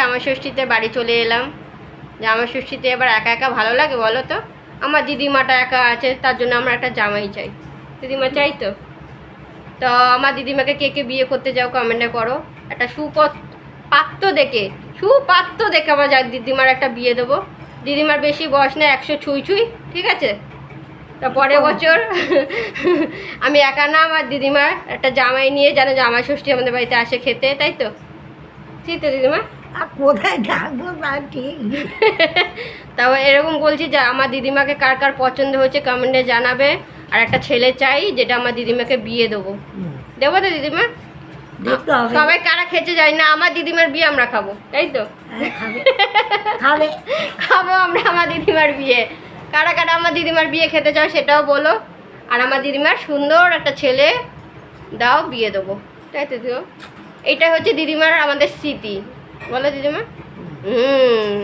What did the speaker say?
জামা ষষ্ঠীতে বাড়ি চলে এলাম। জামা ষষ্ঠীতে এবার একা একা ভালো লাগে বলো তো? আমার দিদিমাটা একা আছে তার জন্য আমরা একটা জামাই চাই। দিদিমা চাই তো? তো আমার দিদিমাকে কে কে বিয়ে করতে যাও কমেন্টে করো। একটা সুপত পাত্র দেখে সুপাত্র দেখে আমার যা- দিদিমার একটা বিয়ে দেবো। দিদিমার বেশি বয়স না একশো ছুঁই ছুঁই ঠিক আছে? তা পরের বছর আমি একা না আমার দিদিমার একটা জামাই নিয়ে যেন জামাই ষষ্ঠী আমাদের বাড়িতে আসে খেতে তাই তো? ঠিক তো দিদিমা। আর কোথায় থাকব তা ঠিক। তারপর এরকম বলছি যে আমার দিদিমাকে কার কার পছন্দ হয়েছে কমেন্টে জানাবে। আর একটা ছেলে চাই যেটা আমার দিদিমাকে বিয়ে দেবো। দেবো তো দিদিমা? সবাই কারা খেতে যায় না আমার দিদিমার বিয়ে আমরা খাব তাই তো? হ্যাঁ, খাবে। আমরা আমার দিদিমার বিয়ে। কারা কারা আমার দিদিমার বিয়ে খেতে চাও সেটাও বলো। আর আমার দিদিমার সুন্দর একটা ছেলে দাও বিয়ে দেবো তাই তো দিও? এইটা হচ্ছে দিদিমার আমাদের স্মৃতি। বলো দিদিমা হুম।